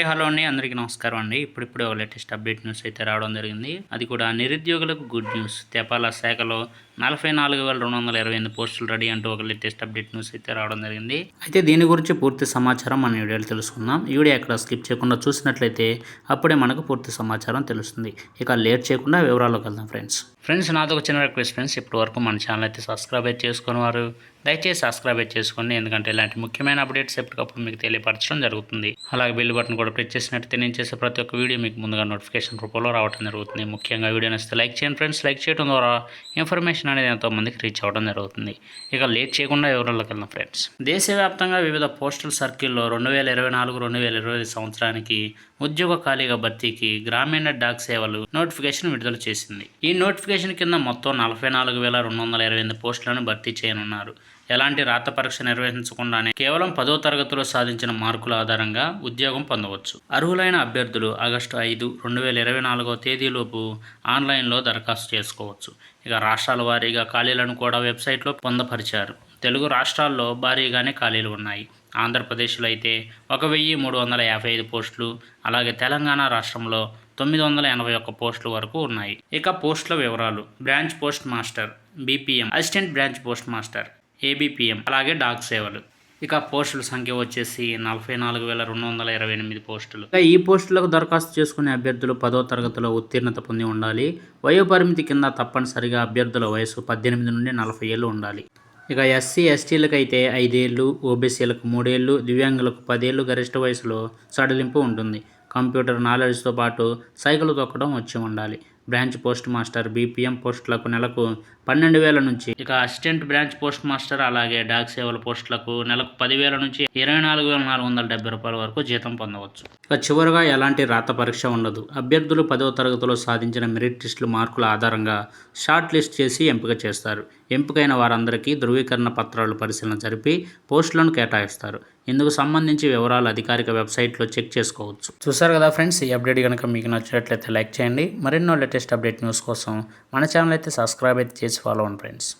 Hi hello అండి. అందరికీ నమస్కారం అండి. ఇప్పుడిప్పుడే ఒక లేటెస్ట్ అప్డేట్ న్యూస్ అయితే రావడం జరిగింది. అది కూడా నిరుద్యోగులకు గుడ్ న్యూస్. తెపాల శాఖలో నలభై నాలుగు వేల రెండు వందల ఇరవై ఎనిమిది పోస్టులు రెడీ అంటూ ఒక లేటెస్ట్ అప్డేట్ న్యూస్ అయితే రావడం జరిగింది. అయితే దీని గురించి పూర్తి సమాచారం మన వీడియోలో తెలుసుకుందాం. ఈ వీడియో ఎక్కడ స్కిప్ చేయకుండా చూసినట్లయితే అప్పుడే మనకు పూర్తి సమాచారం తెలుస్తుంది. ఇక లేట్ చేయకుండా వివరాల్లోకి వెళ్దాం ఫ్రెండ్స్. ఫ్రెండ్స్ నాతో ఒక చిన్న రిక్వెస్ట్ ఫ్రెండ్స్. ఇప్పటి వరకు మన ఛానల్ అయితే సబ్స్క్రైబ్ చేసుకుని వారు దయచేసి సబ్స్క్రైబ్ చేసుకోండి. ఎందుకంటే ఇలాంటి ముఖ్యమైన అప్డేట్స్ ఎప్పటికప్పుడు మీకు తెలియపరచడం జరుగుతుంది. అలాగే బెల్ బటన్ కూడా ప్రెస్ చేసినట్టయితే నేను చేసే ప్రతి ఒక్క వీడియో మీకు ముందుగా నోటిఫికేషన్ రూపంలో రావడం జరుగుతుంది. ముఖ్యంగా వీడియో నచ్చితే లైక్ చేయండి ఫ్రెండ్స్. లైక్ చేయడం ద్వారా ఇన్ఫర్మేషన్ అనేది ఎంతోమందికి రీచ్ అవ్వడం జరుగుతుంది. ఇక లేట్ చేయకుండా వివరాల్లోకి వెళ్ళిన ఫ్రెండ్స్. దేశవ్యాప్తంగా వివిధ పోస్టల్ సర్కిల్లో రెండు వేల ఇరవై నాలుగు రెండు వేల ఇరవై ఐదు సంవత్సరానికి ఉద్యోగ ఖాళీగా భర్తీకి గ్రామీణ డాక్ సేవలు నోటిఫికేషన్ విడుదల చేసింది. ఈ నోటిఫికేషన్ కింద మొత్తం నలభై నాలుగు వేల రెండు వందల ఇరవై ఎనిమిది పోస్టులను భర్తీ చేయనున్నారు. ఎలాంటి రాత పరీక్ష నిర్వహించకుండానే కేవలం పదో తరగతిలో సాధించిన మార్కుల ఆధారంగా ఉద్యోగం పొందవచ్చు. అర్హులైన అభ్యర్థులు ఆగస్టు ఐదు రెండు వేల ఇరవై నాలుగో తేదీలోపు ఆన్లైన్లో దరఖాస్తు చేసుకోవచ్చు. ఇక రాష్ట్రాల వారీగా ఖాళీలను కూడా వెబ్సైట్లో పొందపరిచారు. తెలుగు రాష్ట్రాల్లో భారీగానే ఖాళీలు ఉన్నాయి. ఆంధ్రప్రదేశ్లో అయితే ఒక వెయ్యి మూడు వందల యాభై ఐదు పోస్టులు అలాగే తెలంగాణ రాష్ట్రంలో తొమ్మిది వందల ఎనభై ఒక్క పోస్టుల వరకు ఉన్నాయి. ఇక పోస్టుల వివరాలు. Branch post master BPM assistant branch post master ABPM అలాగే డాక్ సేవలు. ఇక పోస్టుల సంఖ్య వచ్చేసి నలభై నాలుగు వేల రెండు వందల ఇరవై ఎనిమిది పోస్టులు. ఇక ఈ పోస్టులకు దరఖాస్తు చేసుకునే అభ్యర్థులు పదో తరగతిలో ఉత్తీర్ణత పొంది ఉండాలి. వయోపరిమితి కింద తప్పనిసరిగా అభ్యర్థుల వయసు పద్దెనిమిది నుండి నలభై ఏళ్ళు ఉండాలి. ఇక ఎస్సీ ఎస్టీలకు అయితే ఐదేళ్ళు ఓబీసీలకు మూడేళ్ళు దివ్యాంగులకు పదేళ్ళు గరిష్ట వయసులో సడలింపు ఉంటుంది. కంప్యూటర్ నాలెడ్జ్తో పాటు సైకిల్ తొక్కడం వచ్చి ఉండాలి. బ్రాంచ్ పోస్ట్ మాస్టర్ బీపీఎం పోస్టులకు నెలకు పన్నెండు వేల నుంచి. ఇక అసిస్టెంట్ బ్రాంచ్ పోస్ట్ మాస్టర్ అలాగే డాక్ సేవల పోస్టులకు నెలకు పదివేల నుంచి ఇరవై నాలుగు వేల నాలుగు వందల డెబ్బై రూపాయల వరకు జీతం పొందవచ్చు. ఇక చివరిగా ఎలాంటి రాత పరీక్ష ఉండదు. అభ్యర్థులు పదవ తరగతిలో సాధించిన మెరిట్ లిస్టులు మార్కుల ఆధారంగా షార్ట్ లిస్ట్ చేసి ఎంపిక చేస్తారు. ఎంపికైన వారందరికీ ధృవీకరణ పత్రాలు పరిశీలన జరిపి పోస్టులను కేటాయిస్తారు. ఇందుకు సంబంధించి వివరాలు అధికారిక వెబ్సైట్లో చెక్ చేసుకోవచ్చు. చూసారు కదా ఫ్రెండ్స్ ఈ అప్డేట్ కనుక మీకు నచ్చినట్లయితే లైక్ చేయండి. మరెన్నో లేటెస్ట్ అప్డేట్ న్యూస్ కోసం మన ఛానల్ అయితే సబ్స్క్రైబ్ అయితే చేసి ఫాలో అవ్వండి ఫ్రెండ్స్.